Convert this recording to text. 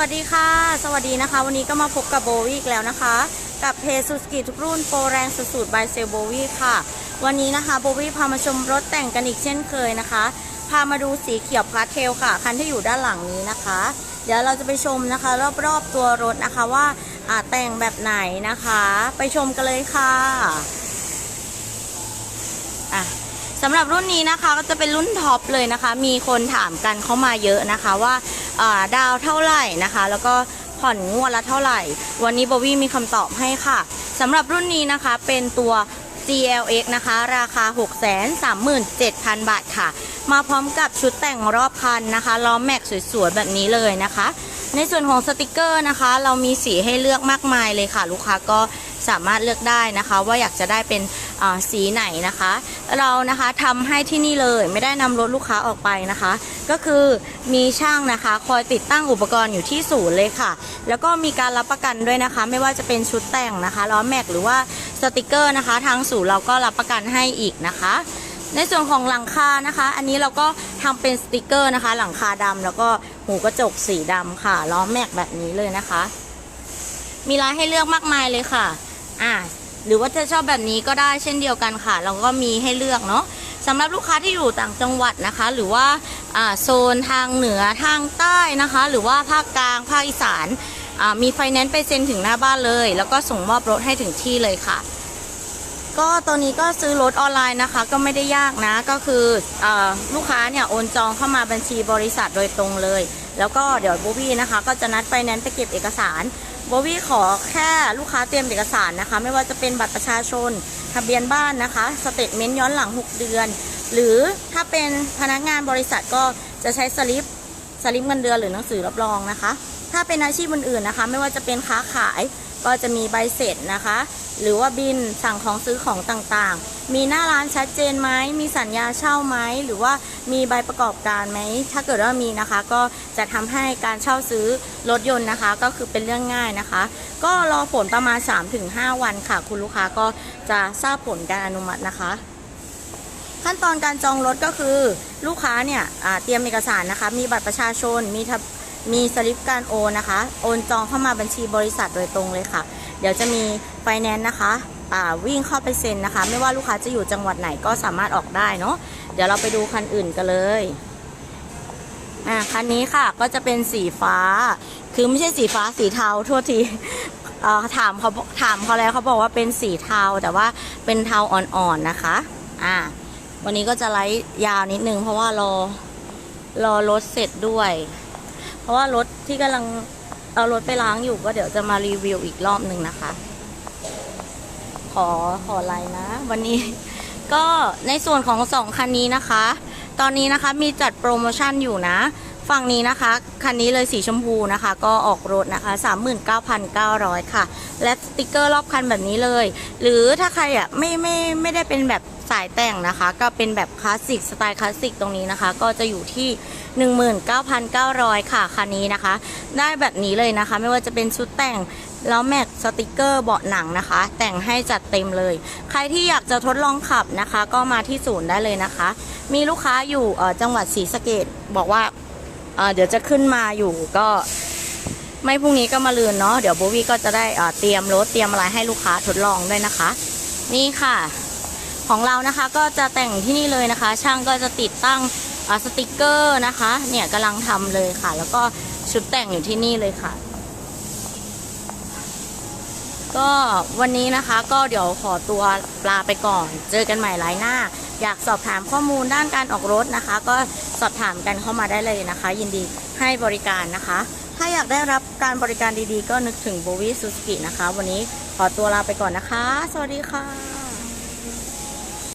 วัสดีค่ะ สวัสดีนะคะ วันนี้ก็มาพบกับโบวี่อีกแล้วนะคะ กับเพจซูสกิทุกรุ่นโปรแรงสุดๆบายเซลโบวีค่ะ วันนี้นะคะโบวี่พามาชมรถแต่งกันอีกเช่นเคยนะคะ พามาดูสีเขียวพาสเทลค่ะ คันที่อยู่ด้านหลังนี้นะคะ เดี๋ยวเราจะไปชมนะคะ รอบๆตัวรถนะคะว่าแต่งแบบไหนนะคะ ไปชมกันเลยค่ะอะ สำหรับรุ่นนี้นะคะก็จะเป็นรุ่นท็อปเลยนะคะ มีคนถามกันเข้ามาเยอะนะคะว่าาดาวเท่าไหร่นะคะ แล้วก็ผ่อนงวดละเท่าไหร่ วันนี้โบวี่มีคำตอบให้ค่ะสำหรับรุ่นนี้นะคะเป็นตัว GLX นะคะ ราคา 637,000 บาทค่ะ มาพร้อมกับชุดแต่งรอบคันนะคะ ล้อแม็กสวยๆ แบบนี้เลยนะคะ ในส่วนของสติกเกอร์นะคะ เรามีสีให้เลือกมากมายเลยค่ะ ลูกค้าก็สามารถเลือกได้นะคะ ว่าอยากจะได้เป็น สีไหนนะคะ เรานะคะทำให้ที่นี่เลยไม่ได้นำรถลูกค้าออกไปนะคะ ก็คือมีช่างนะคะ คอยติดตั้งอุปกรณ์อยู่ที่ศูนย์เลยค่ะ แล้วก็มีการรับประกันด้วยนะคะ ไม่ว่าจะเป็นชุดแต่งนะคะล้อแม็กหรือว่าสติกเกอร์นะคะ ทางศูนย์เราก็รับประกันให้อีกนะคะในส่วนของหลังคานะคะ อันนี้เราก็ทำเป็นสติกเกอร์นะคะ หลังคาดำแล้วก็หูกระจกสีดำค่ะล้อแม็กแบบนี้เลยนะคะ มีร้านให้เลือกมากมายเลยค่ะ อ่า หรือว่าจะชอบแบบนี้ก็ได้เช่นเดียวกันค่ะ เราก็มีให้เลือกเนาะสำหรับลูกค้าที่อยู่ต่างจังหวัดนะคะ หรือว่าโซนทางเหนือทางใต้นะคะ หรือว่าภาคกลางภาคอีสานมีไฟแนนซ์ไปเซ็นถึงหน้าบ้านเลย แล้วก็ส่งมอบรถให้ถึงที่เลยค่ะ ก็ตอนนี้ก็ซื้อรถออนไลน์นะคะ ก็ไม่ได้ยากนะก็คืออลูกค้าเนี่ยโอนจองเข้ามาบัญชีบริษัทโดยตรงเลย แล้วก็เดี๋ยวโบวี่นะคะ ก็จะนัดไฟแนนซ์ไปเก็บเอกสาร บวี่ขอแค่ลูกค้าเตรียมเอกสารนะคะ ไม่ว่าจะเป็นบัตรประชาชน ทะเบียนบ้านนะคะ สเตทเมนต์ย้อนหลัง 6 เดือน หรือถ้าเป็นพนักงานบริษัทก็จะใช้สลิปสลิปเงินเดือนหรือหนังสือรับรองนะคะ ถ้าเป็นอาชีพอื่นๆนะคะ ไม่ว่าจะเป็นค้าขาย ก็จะมีใบเสร็จนะคะ หรือว่าบินสั่งของซื้อของต่างๆ มีหน้าร้านชัดเจนไหมมีสัญญาเช่าไหมหรือว่ามีใบประกอบการไหมถ้าเกิดว่ามีนะคะ ก็จะทำให้การเช่าซื้อรถยนต์นะคะ ก็คือเป็นเรื่องง่ายนะคะ ก็รอผลประมาณ 3-5 วันค่ะ คุณลูกค้าก็จะทราบผลการอนุมัตินะคะขั้นตอนการจองรถก็คือลูกค้าเนี่ยเตรียมเอกสารนะคะ มีบัตรประชาชน มีท มีสลิปการโอนนะคะ โอนจองเข้ามาบัญชีบริษัทโดยตรงเลยค่ะ เดี๋ยวจะมีไฟแนนซ์นะคะอ่าวิ่งเข้าไปเซ็นนะคะ ไม่ว่าลูกค้าจะอยู่จังหวัดไหนก็สามารถออกได้เนาะเดี๋ยวเราไปดูคันอื่นกันเลยอ่าคันนี้ค่ะก็จะเป็นสีฟ้า คือไม่ใช่สีฟ้าสีเทาโทษทีอ่อถามเขาถามเขาแล้วเขาบอกว่าเป็นสีเทาแต่ว่าเป็นเทาอ่อนๆนะคะ อ่า วันนี้ก็จะไลฟ์ยาวนิดนึงเพราะว่ารอรอรถเสร็จด้วย เพราะว่ารถที่กำลังเอารถไปล้างอยู่ก็เดี๋ยวจะมารีวิวอีกรอบหนึ่งนะคะ ขอขอไลน์นะ วันนี้ ก็ในส่วนของสองคันนี้นะคะ ตอนนี้นะคะมีจัดโปรโมชั่นอยู่นะ ฝั่งนี้นะคะ คันนี้เลยสีชมพูนะคะ ก็ออกรถนะคะ 39,900 ค่ะ และสติกเกอร์รอบคันแบบนี้เลย หรือถ้าใครอะไม่ไม่ไม่ได้เป็นแบบสายแต่งนะคะ ก็เป็นแบบคลาสสิกสไตล์คลาสสิกตรงนี้นะคะ ก็จะอยู่ที่ 19,900 ค่ะ คันนี้นะคะ ได้แบบนี้เลยนะคะ ไม่ว่าจะเป็นชุดแต่งแล้วแม็กสติกเกอร์เบาะหนังนะคะ แต่งให้จัดเต็มเลย ใครที่อยากจะทดลองขับนะคะ ก็มาที่ศูนย์ได้เลยนะคะ มีลูกค้าอยู่จังหวัดศรีสะเกดบอกว่า เดี๋ยวจะขึ้นมาอยู่ก็ไม่พรุ่งนี้ก็มาลืนเนาะเดี๋ยวโบวี่ก็จะได้เตรียมรถเตรียมอะไรให้ลูกค้าทดลองด้วยนะคะ นี่ค่ะ ของเรานะคะก็จะแต่งที่นี่เลยนะคะ ช่างก็จะติดตั้งสติกเกอร์นะคะ เนี่ยกำลังทำเลยค่ะ แล้วก็ชุดแต่งอยู่ที่นี่เลยค่ะ ก็วันนี้นะคะก็เดี๋ยวขอตัวลาไปก่อน เจอกันใหม่ไลน์หน้า อยากสอบถามข้อมูลด้านการออกรถนะคะ ก็สอบถามกันเข้ามาได้เลยนะคะ ยินดีให้บริการนะคะ ถ้าอยากได้รับการบริการดีๆ ก็นึกถึงโบวี่ซูสกินะคะ วันนี้ขอตัวลาไปก่อนนะคะ สวัสดีค่ะ